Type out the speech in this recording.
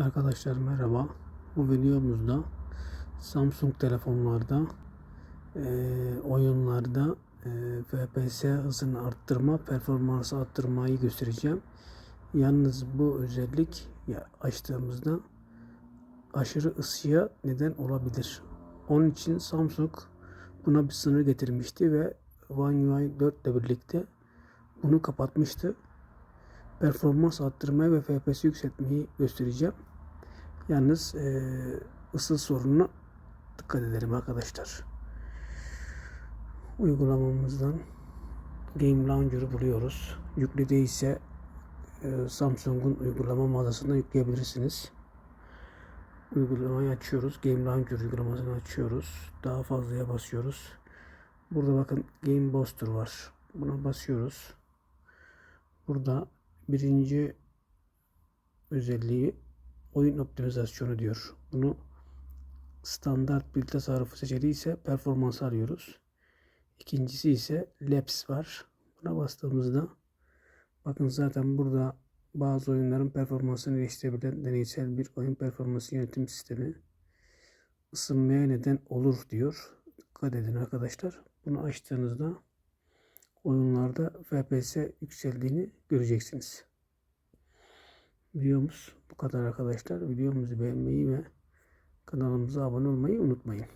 Arkadaşlar merhaba. Bu videomuzda Samsung telefonlarda eee, oyunlarda eee, FPS hızını arttırma, performansı arttırmayı göstereceğim. Yalnız bu özellik ya açtığımızda aşırı ısıya neden olabilir. Onun için Samsung buna bir sınır getirmişti ve One UI 4 ile birlikte bunu kapatmıştı. Performans arttırmayı ve FPS yükseltmeyi göstereceğim. Yalnız eee ısı sorununa dikkat edelim arkadaşlar. Uygulamamızdan Game Launcher'ı buluyoruz. Yüklü değilse eee, Samsung'un uygulama mağazasından yükleyebilirsiniz. Uygulamayı açıyoruz. Game Launcher uygulamasını açıyoruz. Daha fazlaya basıyoruz. Burada bakın Game Booster var. Buna basıyoruz. Burada birinci özelliği oyun optimizasyonu diyor. Bunu standart bir tasarrufu seçiliyse performans arıyoruz. İkincisi ise Labs var. Buna bastığımızda bakın zaten burada bazı oyunların performansını değiştirebilen deneysel bir oyun performansı yönetim sistemi ısınmaya neden olur diyor. Dikkat edin arkadaşlar. Bunu açtığınızda oyunlarda FPS yükseldiğini göreceksiniz. Videomuz bu kadar arkadaşlar. Videomuzu beğenmeyi ve kanalımıza abone olmayı unutmayın.